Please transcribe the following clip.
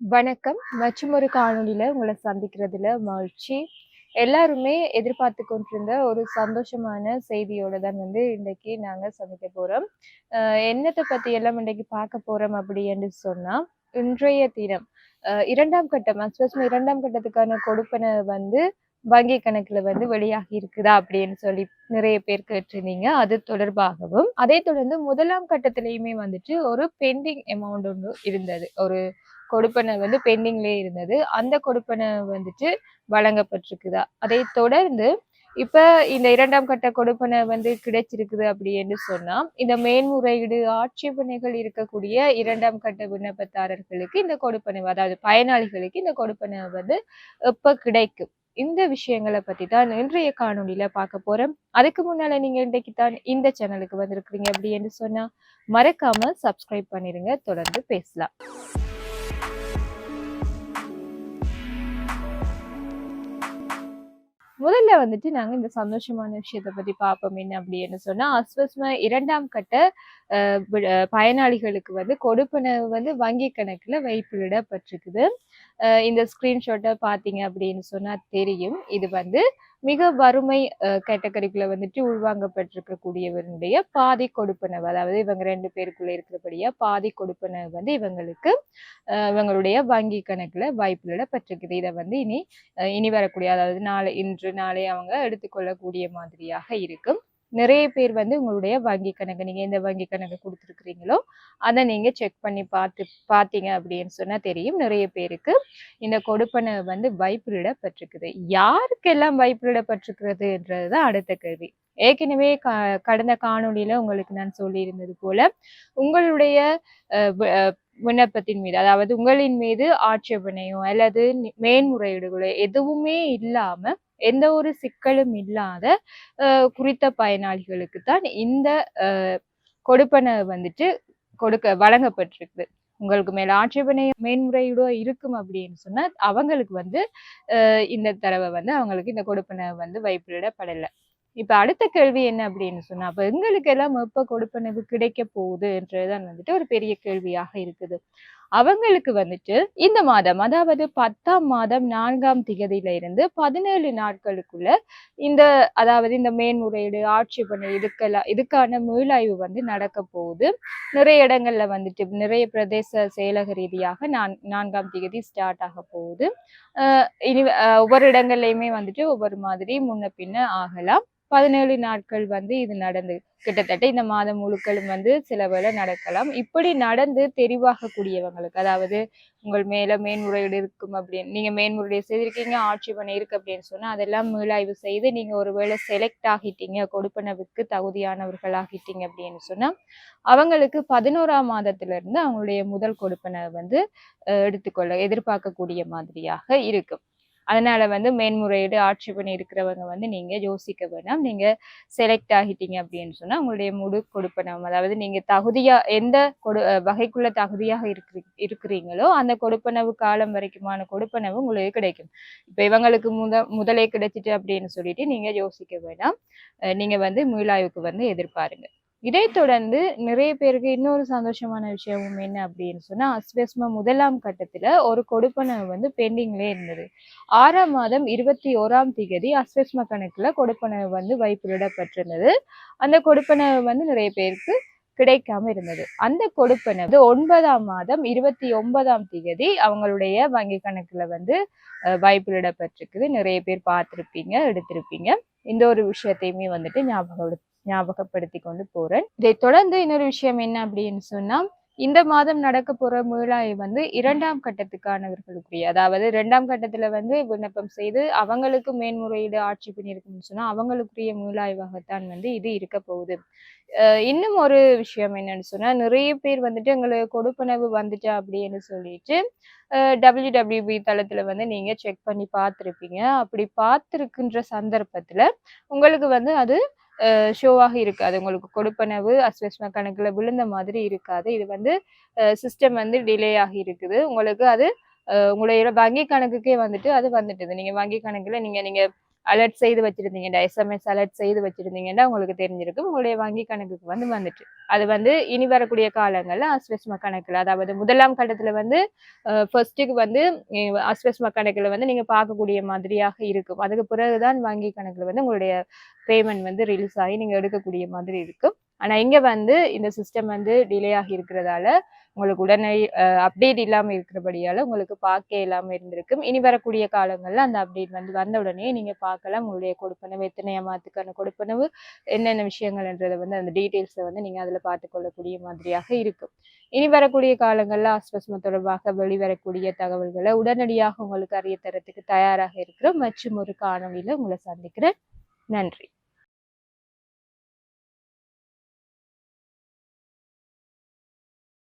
வணக்கம். மற்றும் ஒரு காணொளியில உங்களை சந்திக்கிறதுல மகிழ்ச்சி. எல்லாருமே எதிர்பார்த்து கொண்டிருந்த ஒரு சந்தோஷமான செய்தியோட தான் வந்து இன்றைக்கு நாங்கள் சந்திக்க போகிறோம் என்னத்தை பற்றி எல்லாம் இன்றைக்கு பார்க்க போகிறோம் அப்படின்னு சொன்னால் இன்றைய தினம் இரண்டாம் கட்டம் அஸ்வஸ்ம இரண்டாம் கட்டத்துக்கான கொடுப்பனை வந்து வங்கி கணக்குல வந்து வெளியாகி இருக்குதா அப்படின்னு சொல்லி நிறைய பேர் கேட்டிருந்தீங்க. அது தொடர்பாகவும் அதை தொடர்ந்து முதலாம் கட்டத்திலையுமே வந்துட்டு ஒரு பெண்டிங் அமௌண்ட் ஒன்று இருந்தது. ஒரு கொடுப்பனை வந்து பெண்டிங்லேயே இருந்தது. அந்த கொடுப்பனை வந்துட்டு வழங்கப்பட்டிருக்குதா? அதை தொடர்ந்து இப்ப இந்த இரண்டாம் கட்ட கொடுப்பனை வந்து கிடைச்சிருக்குது அப்படின்னு சொன்னா இந்த மேன்முறையீடு ஆட்சேபனைகள் இருக்கக்கூடிய இரண்டாம் கட்ட விண்ணப்பதாரர்களுக்கு இந்த கொடுப்பனை அதாவது பயனாளிகளுக்கு இந்த கொடுப்பனை வந்து எப்ப கிடைக்கும்? இந்த விஷயங்களை பத்தி தான் இன்றைய காணொலியில பார்க்க போறோம். அதுக்கு முன்னால நீங்க இன்றைக்கு தான் இந்த சேனலுக்கு வந்திருக்கிறீங்க அப்படின்னு சொன்னா மறக்காம சப்ஸ்கிரைப் பண்ணிருங்க. தொடர்ந்து பேசலாம். முதல்ல வந்துட்டு நாங்க இந்த சந்தோஷமான விஷயத்தை பத்தி பார்ப்போம் என்ன அப்படின்னு சொன்னா அஸ்வஸ்ம இரண்டாம் கட்ட பயனாளிகளுக்கு வந்து கொடுப்பனவு வந்து வங்கி கணக்குல வைப்பிலிடப்பட்டிருக்குது. இந்த ஸ்கிரீன்ஷாட்டை பார்த்தீங்க அப்படின்னு சொன்னா தெரியும். இது வந்து மிக வறுமை கேட்டகரிக்குள்ள வந்துட்டு உள்வாங்கப்பட்டிருக்கக்கூடியவருடைய பாதி கொடுப்பனவு அதாவது இவங்க ரெண்டு பேருக்குள்ள இருக்கிறபடியா பாதி கொடுப்பனவு வந்து இவங்களுக்கு இவங்களுடைய வங்கி கணக்குல வைப்பிலிடப்பட்டிருக்குது இதை வந்து இனி இனி வரக்கூடிய அதாவது நாளை இன்று நாளை அவங்க எடுத்துக்கொள்ளக்கூடிய மாதிரியாக இருக்கும். நிறைய பேர் வந்து உங்களுடைய வங்கி கணக்கு நீங்க எந்த வங்கி கணக்கு கொடுத்துருக்கிறீங்களோ அதை நீங்க செக் பண்ணி பார்த்து பார்த்தீங்க அப்படின்னு சொன்னா தெரியும். நிறைய பேருக்கு இந்த கொடுப்பனை வந்து வைப்பிலிடப்பட்டிருக்குது. யாருக்கெல்லாம் வைப்பிலிடப்பட்டிருக்கிறதுன்றதுதான் அடுத்த கேள்வி. ஏற்கனவே க கடந்த காணொளியில உங்களுக்கு நான் சொல்லியிருந்தது போல உங்களுடைய விண்ணப்பத்தின் மீது அதாவது உங்களின் மீது ஆட்சேபனையோ அல்லது மேன்முறையீடுகளோ எதுவுமே இல்லாம எந்த ஒரு சிக்கலும் இல்லாத குறித்த பயனாளிகளுக்கு தான் இந்த கொடுப்பனை வந்துட்டு கொடுக்க வழங்கப்பட்டிருக்குது. உங்களுக்கு மேல ஆட்சேபனை மேன்முறையீடோ இருக்கும் அப்படின்னு சொன்னா அவங்களுக்கு வந்து இந்த தடவை வந்து அவங்களுக்கு இந்த கொடுப்பனை வந்து வைப்பிடப்படலை. இப்ப அடுத்த கேள்வி என்ன அப்படின்னு சொன்னா அப்ப எங்களுக்கு எல்லாம் எப்ப கொடுப்பனவு கிடைக்க போகுதுன்றதுதான் வந்துட்டு ஒரு பெரிய கேள்வியாக இருக்குது. அவங்களுக்கு வந்துட்டு இந்த மாதம் அதாவது பத்தாம் மாதம் நான்காம் திகதியில இருந்து பதினேழு நாட்களுக்குள்ள இந்த அதாவது இந்த மேன்முறையீடு ஆட்சி பணி இதுக்கெல்லாம் இதுக்கான மீளாய்வு வந்து நடக்க போகுது. நிறைய இடங்கள்ல வந்துட்டு நிறைய பிரதேச செயலக ரீதியாக நான் நான்காம் திகதி ஸ்டார்ட் ஆக போகுது. இனி ஒவ்வொரு இடங்கள்லையுமே வந்துட்டு ஒவ்வொரு மாதிரி முன்ன பின்ன ஆகலாம். பதினேழு நாட்கள் வந்து இது நடந்து கிட்டத்தட்ட இந்த மாதம் முழுக்களும் வந்து சில நடக்கலாம். இப்படி நடந்து தெரிவாகக்கூடியவங்களுக்கு அதாவது உங்கள் மேல மேன்முறையீடு இருக்கும் அப்படின்னு நீங்க மேன்முறையீடு செய்திருக்கீங்க ஆட்சேபனை இருக்கு அப்படின்னு சொன்னா அதெல்லாம் மீளாய்வு செய்து நீங்க ஒருவேளை செலக்ட் ஆகிட்டீங்க கொடுப்பனவுக்கு தகுதியானவர்கள் ஆகிட்டீங்க அப்படின்னு சொன்னா அவங்களுக்கு பதினோராம் மாதத்துல இருந்து அவங்களுடைய முதல் கொடுப்பனை வந்து எடுத்துக்கொள்ள எதிர்பார்க்கக்கூடிய மாதிரியாக இருக்கும். அதனால வந்து மேன்முறையீடு ஆட்சேபனை இருக்கிறவங்க வந்து நீங்க யோசிக்க வேணாம். நீங்க செலக்ட் ஆகிட்டீங்க அப்படின்னு சொன்னா உங்களுடைய முழு கொடுப்பனம் அதாவது நீங்க தகுதியா எந்த கொடு வகைக்குள்ள தகுதியாக இருக்கிறீ இருக்கிறீங்களோ அந்த கொடுப்பனவு காலம் வரைக்குமான கொடுப்பனவு உங்களுக்கு கிடைக்கும். இப்ப இவங்களுக்கு முத முதலே கிடைச்சிட்டு அப்படின்னு சொல்லிட்டு நீங்க யோசிக்க வேண்டாம் நீங்கள் நீங்க வந்து மீளாய்வுக்கு வந்து எதிர்பாருங்க. இதை தொடர்ந்து நிறைய பேருக்கு இன்னொரு சந்தோஷமான விஷயமும் என்ன அப்படின்னு சொன்னா அஸ்வஸ்ம முதலாம் கட்டத்துல ஒரு கொடுப்பனவு வந்து பெண்டிங்லே இருந்தது. ஆறாம் மாதம் இருபத்தி ஓராம் திகதி அஸ்வஸ்ம கணக்குல கொடுப்பனவு வந்து வைப்பிலிடப்பட்டிருந்தது. அந்த கொடுப்பனவு வந்து நிறைய பேருக்கு கிடைக்காம இருந்தது. அந்த கொடுப்பனவு ஒன்பதாம் மாதம் இருபத்தி ஒன்பதாம் திகதி அவங்களுடைய வங்கி கணக்குல வந்து அஹ், வைப்பிலிடப்பட்டிருக்குது. நிறைய பேர் பார்த்துருப்பீங்க எடுத்திருப்பீங்க. இந்த ஒரு விஷயத்தையுமே வந்துட்டு ஞாபகம் ஞாபகப்படுத்தி கொண்டு போறேன். இதை தொடர்ந்து இன்னொரு விஷயம் என்ன அப்படின்னு சொன்னா இந்த மாதம் நடக்க போற மீளாய் வந்து இரண்டாம் கட்டத்துக்கானவர்களுக்குரிய அதாவது இரண்டாம் கட்டத்துல வந்து விண்ணப்பம் செய்து அவங்களுக்கு மேன்முறையீடு ஆட்சி பண்ணியிருக்கும்னு சொன்னா அவங்களுக்குரிய மீளாய்வாகத்தான் வந்து இது இருக்க போகுது. இன்னும் ஒரு விஷயம் என்னன்னு சொன்னா நிறைய பேர் வந்துட்டு எங்களுக்கு கொடுப்பனவு வந்துட்டா அப்படின்னு சொல்லிட்டு டபிள்யூ டபிள்யூபி தளத்துல வந்து நீங்க செக் பண்ணி பார்த்துருப்பீங்க. அப்படி பார்த்துருக்குன்ற சந்தர்ப்பத்துல உங்களுக்கு வந்து அது ஷோவாக இருக்காது. உங்களுக்கு கொடுப்பனவு அஸ்வஸ்ம கணக்கில் விழுந்த மாதிரி இருக்காது. இது வந்து சிஸ்டம் வந்து டிலே ஆகி இருக்குது. உங்களுக்கு அது உங்களுடைய வங்கி கணக்குக்கே வந்துட்டு அது வந்துட்டுது. நீங்கள் வங்கி கணக்கில் நீங்கள் நீங்கள் அலர்ட் செய்து வச்சுருந்தீங்கடா எஸ்எம்எஸ் அலர்ட் செய்து வச்சிருந்தீங்கன்னா உங்களுக்கு தெரிஞ்சிருக்கும் உங்களுடைய வங்கி கணக்குக்கு வந்து வந்துட்டு. அது வந்து இனி வரக்கூடிய காலங்களில் அஸ்வஸ்ம கணக்கில் அதாவது முதலாம் கட்டத்தில் வந்து ஃபர்ஸ்ட்டுக்கு வந்து அஸ்வஸ்ம கணக்கில் வந்து நீங்கள் பார்க்கக்கூடிய மாதிரியாக இருக்கும். அதுக்கு பிறகுதான் வங்கி கணக்கில் வந்து உங்களுடைய பேமெண்ட் வந்து ரிலீஸ் ஆகி நீங்கள் எடுக்கக்கூடிய மாதிரி இருக்கும். ஆனால் இங்கே வந்து இந்த சிஸ்டம் வந்து டிலே ஆகி இருக்கிறதால உங்களுக்கு உடனே அப்டேட் இல்லாமல் இருக்கிறபடியால் உங்களுக்கு பார்க்க இல்லாமல் இருந்திருக்கும். இனி வரக்கூடிய காலங்களில் அந்த அப்டேட் வந்து வந்த உடனே நீங்கள் பார்க்கலாம் உங்களுடைய கொடுப்பனவு எத்தனை ஏமாத்துக்கான கொடுப்பனவு என்னென்ன விஷயங்கள்ன்றதை வந்து அந்த டீட்டெயில்ஸை வந்து நீங்கள் அதில் பார்த்துக்கொள்ளக்கூடிய மாதிரியாக இருக்கும். இனி வரக்கூடிய காலங்களில் ஆஸ்வஸ்மம் தொடர்பாக வெளிவரக்கூடிய தகவல்களை உடனடியாக உங்களுக்கு அறிய தரத்துக்கு தயாராக இருக்கிறோம். மற்றும் ஒரு காணொலியில் உங்களை சந்திக்கிறேன். நன்றி.